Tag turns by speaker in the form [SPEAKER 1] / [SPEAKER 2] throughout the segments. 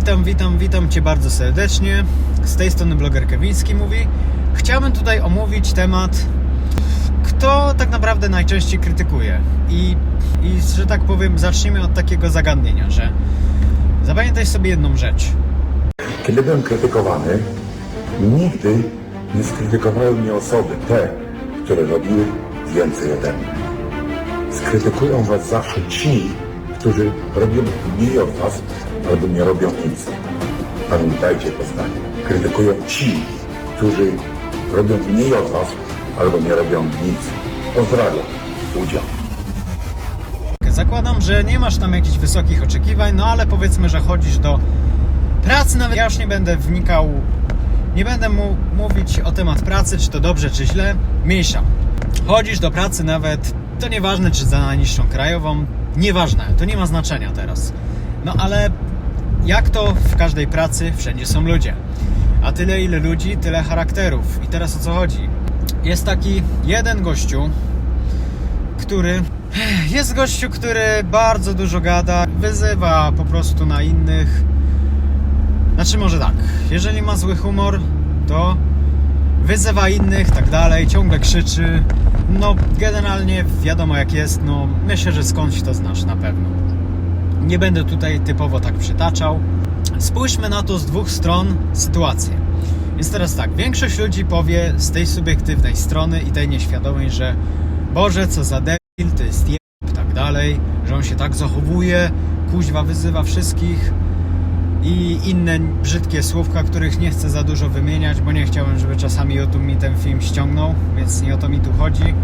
[SPEAKER 1] witam, witam, witam Cię bardzo serdecznie. Z tej strony bloger Kewiński mówi. Chciałbym tutaj omówić temat, kto tak naprawdę najczęściej krytykuje. I, I że tak powiem, zacznijmy od takiego zagadnienia, że zapamiętaj sobie jedną rzecz.
[SPEAKER 2] Kiedy byłem krytykowany, nigdy nie skrytykowały mnie osoby, te, które robiły więcej ode mnie. Skrytykują was zawsze ci, którzy robią mniej od was albo nie robią nic. Pamiętajcie to zdanie. Krytykują ci, którzy robią mniej od was albo nie robią nic. Pozdrawiam. Udział.
[SPEAKER 1] Zakładam, że nie masz tam jakichś wysokich oczekiwań, no ale powiedzmy, że chodzisz do pracy, nawet ja już nie będę wnikał, nie będę mu mówić o temat pracy, czy to dobrze, czy źle, mniejsza. Chodzisz do pracy nawet, to nieważne, czy za najniższą krajową, nieważne, to nie ma znaczenia teraz. No ale jak to w każdej pracy, wszędzie są ludzie. A tyle ile ludzi, tyle charakterów. I teraz o co chodzi? Jest taki jeden gościu, który jest gościu, który bardzo dużo gada, wyzywa po prostu na innych. Znaczy może tak, jeżeli ma zły humor, to wyzywa innych, tak dalej, ciągle krzyczy. No generalnie wiadomo jak jest, no myślę, że skądś to znasz na pewno. Nie będę tutaj typowo tak przytaczał. Spójrzmy na to z dwóch stron sytuację. Więc teraz tak, większość ludzi powie z tej subiektywnej strony i tej nieświadomej, że Boże, co za debil, to jest jeb, tak dalej, że on się tak zachowuje, kuźwa wyzywa wszystkich i inne brzydkie słówka, których nie chcę za dużo wymieniać, bo nie chciałem, żeby czasami YouTube mi ten film ściągnął, więc nie o to mi tu chodzi.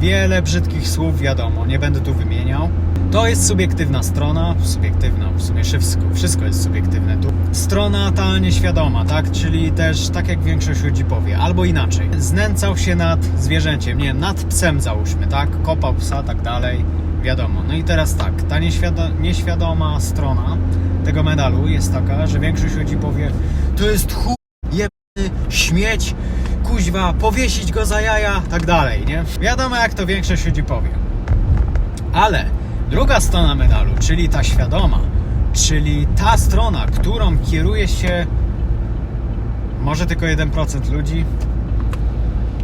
[SPEAKER 1] Wiele brzydkich słów, wiadomo, nie będę tu wymieniał. To jest subiektywna strona, subiektywna, w sumie wszystko, wszystko jest subiektywne tu. Strona ta nieświadoma, tak? Czyli też, tak jak większość ludzi powie, albo inaczej. Znęcał się nad zwierzęciem, nie, nad psem załóżmy, tak? Kopał psa, tak dalej, wiadomo. No i teraz tak, ta nieświado- nieświadoma strona tego medalu jest taka, że większość ludzi powie, to jest chuj, jebany, śmieć, kuźwa, powiesić go za jaja, tak dalej, nie? Wiadomo jak to większość ludzi powie. Ale druga strona medalu, czyli ta świadoma, czyli ta strona, którą kieruje się może tylko 1% ludzi.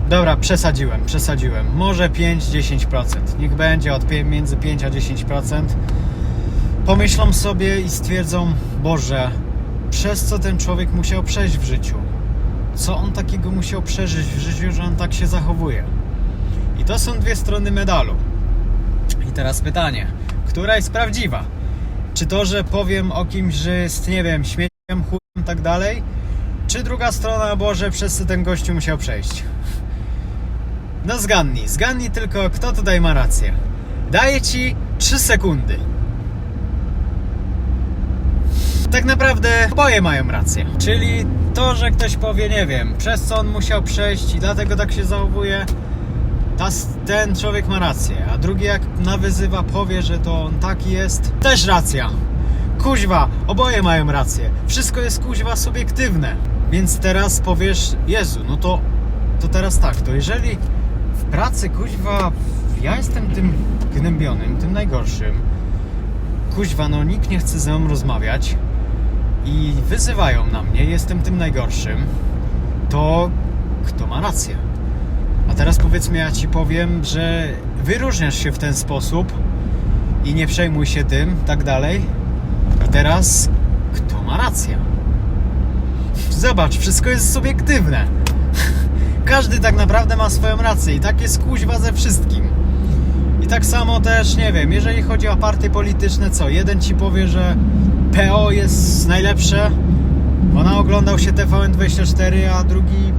[SPEAKER 1] Dobra, przesadziłem, przesadziłem. Może 5-10%. Niech będzie od między 5 a 10%. Pomyślą sobie i stwierdzą, Boże, przez co ten człowiek musiał przejść w życiu? Co on takiego musiał przeżyć w życiu, że on tak się zachowuje? I to są dwie strony medalu. I teraz pytanie, która jest prawdziwa? Czy to, że powiem o kimś, że jest, nie wiem, śmieciem, chujem, tak dalej? Czy druga strona, Boże, przez co ten gościu musiał przejść? No zgadnij, zgadnij tylko, kto tutaj ma rację. Daję Ci 3 sekundy. Tak naprawdę oboje mają rację. Czyli to, że ktoś powie, nie wiem, przez co on musiał przejść i dlatego tak się zachowuje, ten człowiek ma rację, a drugi jak nawyzywa, powie, że to on taki jest, też racja. Kuźwa, oboje mają rację. Wszystko jest kuźwa subiektywne. Więc teraz powiesz, Jezu, no to, to teraz tak, to jeżeli pracy kuźwa ja jestem tym gnębionym, tym najgorszym, kuźwa, no nikt nie chce ze mną rozmawiać i wyzywają na mnie, jestem tym najgorszym, to kto ma rację? A teraz powiedzmy, ja ci powiem, że wyróżniasz się w ten sposób i nie przejmuj się tym, tak dalej. I teraz kto ma rację? Zobacz, wszystko jest subiektywne. Każdy tak naprawdę ma swoją rację i tak jest kuźwa ze wszystkim. I tak samo też, nie wiem, jeżeli chodzi o partie polityczne, co? Jeden ci powie, że PO jest najlepsze, bo naoglądał się TVN24, a drugi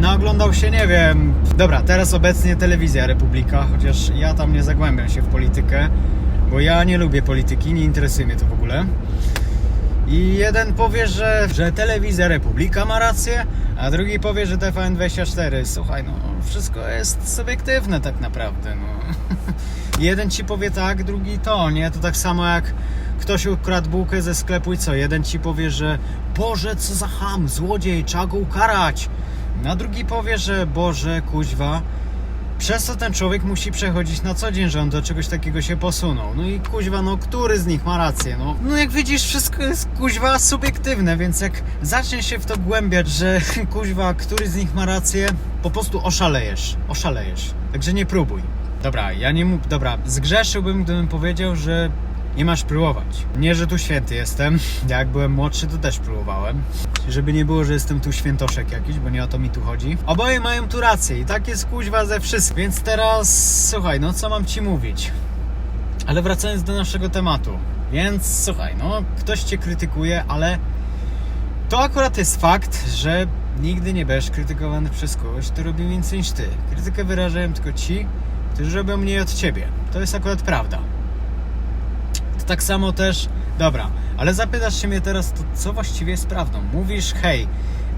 [SPEAKER 1] naoglądał się, nie wiem. Dobra, teraz obecnie telewizja Republika, chociaż ja tam nie zagłębiam się w politykę, bo ja nie lubię polityki, nie interesuje mnie to w ogóle. I jeden powie, że, że telewizja Republika ma rację, a drugi powie, że TVN24. Słuchaj, no wszystko jest subiektywne tak naprawdę. No. Jeden ci powie tak, drugi to, nie? To tak samo jak ktoś ukradł bułkę ze sklepu i co? Jeden ci powie, że Boże, co za ham, złodziej, trzeba go ukarać. A drugi powie, że Boże, kuźwa, Przez co ten człowiek musi przechodzić na co dzień, że on do czegoś takiego się posunął. No i kuźwa, no który z nich ma rację? No, no jak widzisz, wszystko jest kuźwa subiektywne, więc jak zacznie się w to głębiać, że kuźwa, który z nich ma rację, po prostu oszalejesz. Oszalejesz. Także nie próbuj. Dobra, ja nie mów. Dobra, zgrzeszyłbym, gdybym powiedział, że nie masz próbować. Nie, że tu święty jestem. Jak byłem młodszy, to też próbowałem. Żeby nie było, że jestem tu świętoszek jakiś, bo nie o to mi tu chodzi. Oboje mają tu rację i tak jest kuźwa ze wszystkim. Więc teraz, słuchaj, no co mam ci mówić? Ale wracając do naszego tematu. Więc słuchaj, no ktoś cię krytykuje, ale to akurat jest fakt, że nigdy nie będziesz krytykowany przez kogoś, kto robi więcej niż ty. Krytykę wyrażają tylko ci, którzy robią mniej od ciebie. To jest akurat prawda. Tak samo też. Dobra, ale zapytasz się mnie teraz, to co właściwie jest prawdą? Mówisz, hej,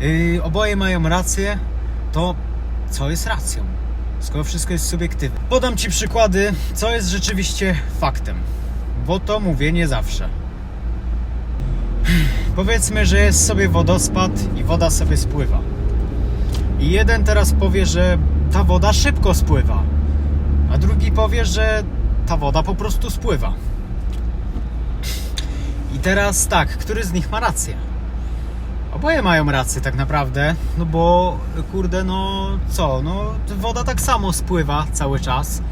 [SPEAKER 1] yy, oboje mają rację, to co jest racją? Skoro wszystko jest subiektywne. Podam ci przykłady, co jest rzeczywiście faktem. Bo to mówię nie zawsze. Powiedzmy, że jest sobie wodospad i woda sobie spływa. I jeden teraz powie, że ta woda szybko spływa, a drugi powie, że ta woda po prostu spływa. I teraz tak, który z nich ma rację? Oboje mają rację tak naprawdę, no bo kurde, no co, no woda tak samo spływa cały czas,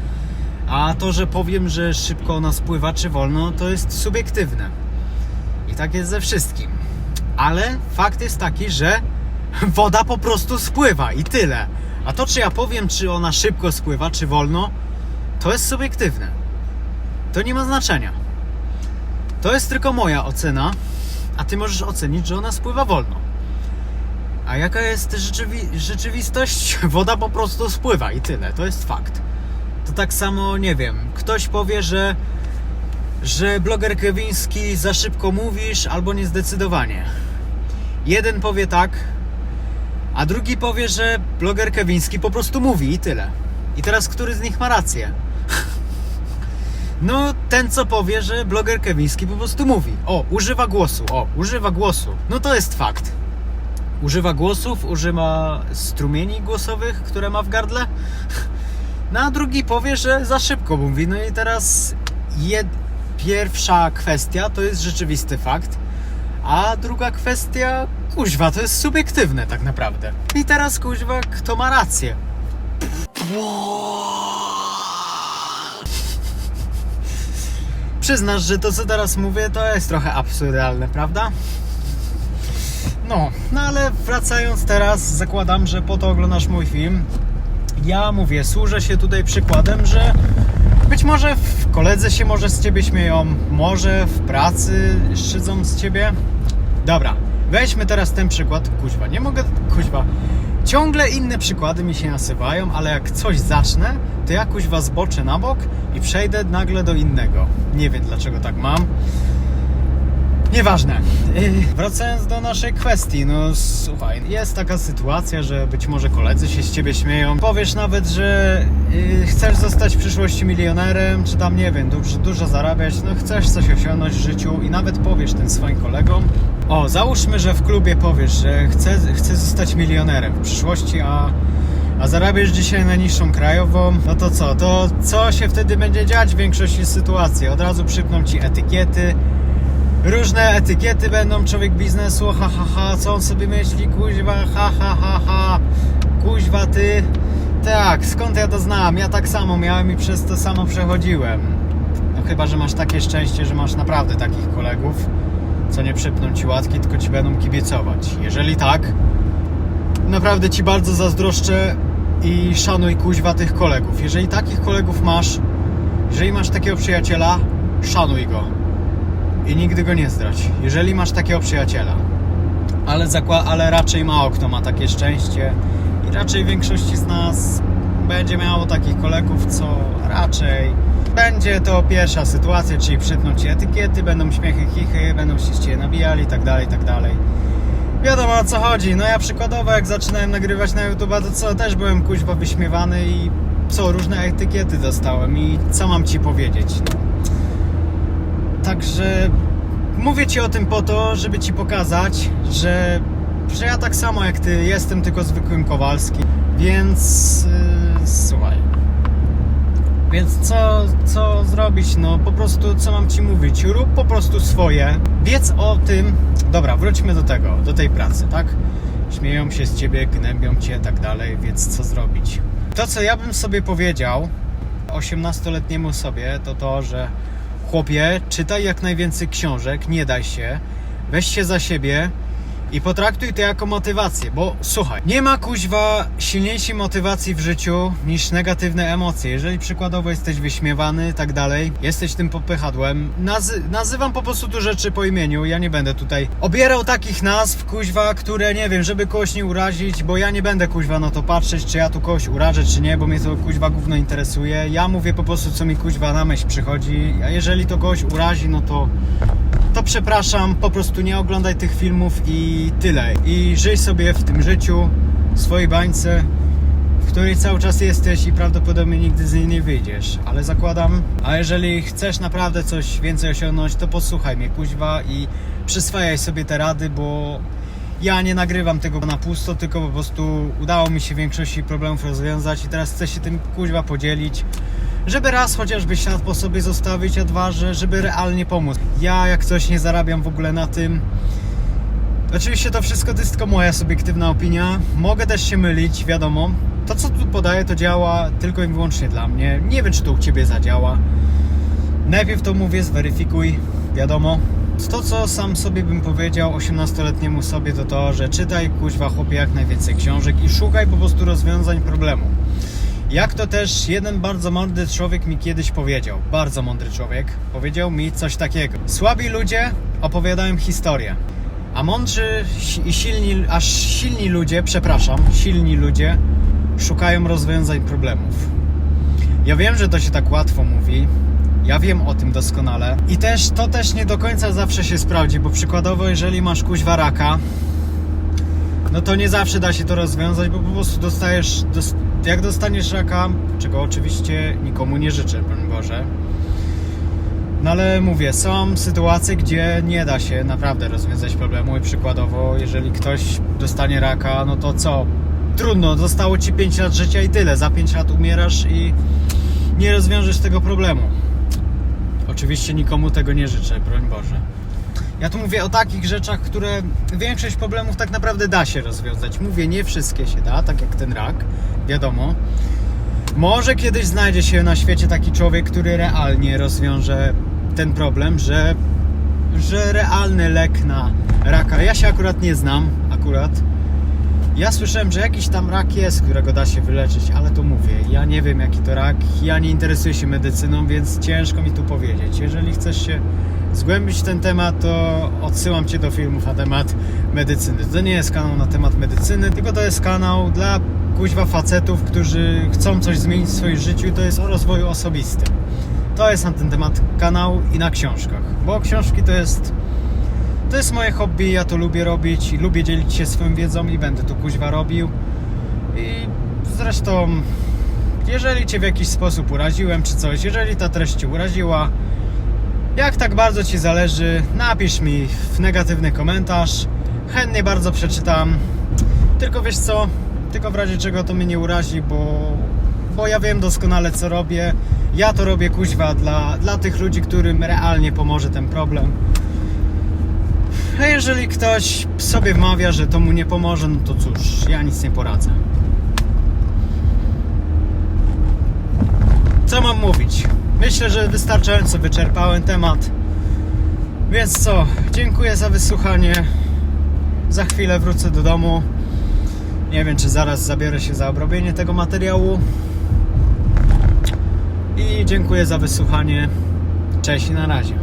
[SPEAKER 1] a to, że powiem, że szybko ona spływa czy wolno, to jest subiektywne. I tak jest ze wszystkim. Ale fakt jest taki, że woda po prostu spływa i tyle. A to, czy ja powiem, czy ona szybko spływa, czy wolno, to jest subiektywne. To nie ma znaczenia. To jest tylko moja ocena, a ty możesz ocenić, że ona spływa wolno. A jaka jest rzeczywi- rzeczywistość? Woda po prostu spływa i tyle. To jest fakt. To tak samo, nie wiem, ktoś powie, że że bloger Kewiński za szybko mówisz albo niezdecydowanie. Jeden powie tak, a drugi powie, że bloger Kewiński po prostu mówi i tyle. I teraz który z nich ma rację? No, ten co powie, że bloger Kewiński po prostu mówi. O, używa głosu, o, używa głosu. No to jest fakt. Używa głosów, używa strumieni głosowych, które ma w gardle. No a drugi powie, że za szybko mówi. No i teraz jed... pierwsza kwestia to jest rzeczywisty fakt, a druga kwestia, kuźwa, to jest subiektywne tak naprawdę. I teraz kuźwa, kto ma rację? Przyznasz, że to co teraz mówię to jest trochę absurdalne, prawda? No, no ale wracając teraz, zakładam, że po to oglądasz mój film. Ja mówię, służę się tutaj przykładem, że być może w koledzy się może z ciebie śmieją, może w pracy szydzą z ciebie. Dobra, weźmy teraz ten przykład. Kuźwa, nie mogę. Kuźwa. Ciągle inne przykłady mi się nasywają, ale jak coś zacznę, to ja kuźwa zboczę na bok i przejdę nagle do innego. Nie wiem dlaczego tak mam. Nieważne. Yy, Wracając do naszej kwestii, no słuchaj, jest taka sytuacja, że być może koledzy się z ciebie śmieją. Powiesz nawet, że yy, chcesz zostać w przyszłości milionerem, czy tam nie wiem, dużo, dużo zarabiać, no chcesz coś osiągnąć w życiu i nawet powiesz tym swoim kolegom. O, załóżmy, że w klubie powiesz, że chcę, chcę zostać milionerem w przyszłości, a a zarabiasz dzisiaj najniższą krajową, no to co? To co się wtedy będzie dziać w większości sytuacji? Od razu przypną ci etykiety, różne etykiety będą, człowiek biznesu, ha ha ha, co on sobie myśli, kuźwa, ha ha ha ha, kuźwa ty. Tak, skąd ja to znam? Ja tak samo miałem i przez to samo przechodziłem. No chyba, że masz takie szczęście, że masz naprawdę takich kolegów, co nie przypną ci łatki, tylko ci będą kibicować. Jeżeli tak, naprawdę ci bardzo zazdroszczę i szanuj kuźwa tych kolegów. Jeżeli takich kolegów masz, jeżeli masz takiego przyjaciela, szanuj go i nigdy go nie zdradź. Jeżeli masz takiego przyjaciela. Ale, ale raczej mało kto ma takie szczęście i raczej większości z nas będzie miało takich kolegów, co raczej będzie to pierwsza sytuacja, czyli przytną ci etykiety, będą śmiechy, chichy, będą się z ciebie nabijali i tak dalej, tak dalej. Wiadomo o co chodzi. No ja przykładowo jak zaczynałem nagrywać na YouTube, to co też byłem kuźwa wyśmiewany i co, różne etykiety dostałem i co mam ci powiedzieć? No. Także mówię ci o tym po to, żeby ci pokazać, że, że ja tak samo jak ty jestem tylko zwykłym Kowalskim. Więc yy, słuchaj. Więc co, co zrobić? No po prostu co mam ci mówić? Rób po prostu swoje. Wiedz o tym. Dobra, wróćmy do tego, do tej pracy, tak? Śmieją się z ciebie, gnębią cię, tak dalej, więc co zrobić? To, co ja bym sobie powiedział 18-letniemu sobie, to to, że chłopie, czytaj jak najwięcej książek, nie daj się, weź się za siebie i potraktuj to jako motywację, bo słuchaj, nie ma kuźwa silniejszej motywacji w życiu niż negatywne emocje. Jeżeli przykładowo jesteś wyśmiewany i tak dalej, jesteś tym popychadłem, nazy nazywam po prostu tu rzeczy po imieniu, ja nie będę tutaj obierał takich nazw, kuźwa, które nie wiem, żeby kogoś nie urazić, bo ja nie będę kuźwa na to patrzeć, czy ja tu kogoś urażę, czy nie, bo mnie to kuźwa gówno interesuje. Ja mówię po prostu, co mi kuźwa na myśl przychodzi, a jeżeli to kogoś urazi, no to to przepraszam, po prostu nie oglądaj tych filmów i tyle. I żyj sobie w tym życiu, w swojej bańce, w której cały czas jesteś i prawdopodobnie nigdy z niej nie wyjdziesz. Ale zakładam, a jeżeli chcesz naprawdę coś więcej osiągnąć, to posłuchaj mnie kuźwa i przyswajaj sobie te rady, bo ja nie nagrywam tego na pusto, tylko po prostu udało mi się większości problemów rozwiązać i teraz chcę się tym kuźwa podzielić żeby raz chociażby ślad po sobie zostawić, a dwa, że żeby realnie pomóc. Ja jak coś nie zarabiam w ogóle na tym. Oczywiście to wszystko to jest tylko moja subiektywna opinia. Mogę też się mylić, wiadomo. To co tu podaję to działa tylko i wyłącznie dla mnie. Nie wiem czy to u Ciebie zadziała. Najpierw to mówię, zweryfikuj, wiadomo. To co sam sobie bym powiedział 18-letniemu sobie to to, że czytaj kuźwa chłopie jak najwięcej książek i szukaj po prostu rozwiązań problemu. Jak to też jeden bardzo mądry człowiek mi kiedyś powiedział, bardzo mądry człowiek, powiedział mi coś takiego. Słabi ludzie opowiadają historię, a mądrzy i silni, aż silni ludzie, przepraszam, silni ludzie szukają rozwiązań problemów. Ja wiem, że to się tak łatwo mówi. Ja wiem o tym doskonale. I też to też nie do końca zawsze się sprawdzi, bo przykładowo, jeżeli masz kuźwa raka, no to nie zawsze da się to rozwiązać, bo po prostu dostajesz, dos, jak dostaniesz raka, czego oczywiście nikomu nie życzę, broń Boże. No ale mówię, są sytuacje, gdzie nie da się naprawdę rozwiązać problemu i przykładowo, jeżeli ktoś dostanie raka, no to co? Trudno, zostało Ci 5 lat życia i tyle. Za 5 lat umierasz i nie rozwiążesz tego problemu. Oczywiście nikomu tego nie życzę, broń Boże. Ja tu mówię o takich rzeczach, które większość problemów tak naprawdę da się rozwiązać. Mówię, nie wszystkie się da, tak jak ten rak, wiadomo. Może kiedyś znajdzie się na świecie taki człowiek, który realnie rozwiąże ten problem, że, że realny lek na raka. Ja się akurat nie znam, akurat. Ja słyszałem, że jakiś tam rak jest, którego da się wyleczyć, ale to mówię, ja nie wiem jaki to rak, ja nie interesuję się medycyną, więc ciężko mi tu powiedzieć. Jeżeli chcesz się zgłębić ten temat, to odsyłam Cię do filmów na temat medycyny. To nie jest kanał na temat medycyny, tylko to jest kanał dla kuźwa facetów, którzy chcą coś zmienić w swoim życiu i to jest o rozwoju osobistym. To jest na ten temat kanał i na książkach, bo książki to jest to jest moje hobby, ja to lubię robić i lubię dzielić się swoją wiedzą i będę tu kuźwa robił. I zresztą, jeżeli Cię w jakiś sposób uraziłem czy coś, jeżeli ta treść Cię uraziła, jak tak bardzo Ci zależy, napisz mi w negatywny komentarz. Chętnie bardzo przeczytam. Tylko wiesz co, tylko w razie czego to mnie nie urazi, bo, bo ja wiem doskonale co robię. Ja to robię kuźwa dla, dla tych ludzi, którym realnie pomoże ten problem. A jeżeli ktoś sobie wmawia, że to mu nie pomoże, no to cóż, ja nic nie poradzę. Co mam mówić? Myślę, że wystarczająco wyczerpałem temat. Więc co, dziękuję za wysłuchanie. Za chwilę wrócę do domu. Nie wiem, czy zaraz zabiorę się za obrobienie tego materiału. I dziękuję za wysłuchanie. Cześć na razie.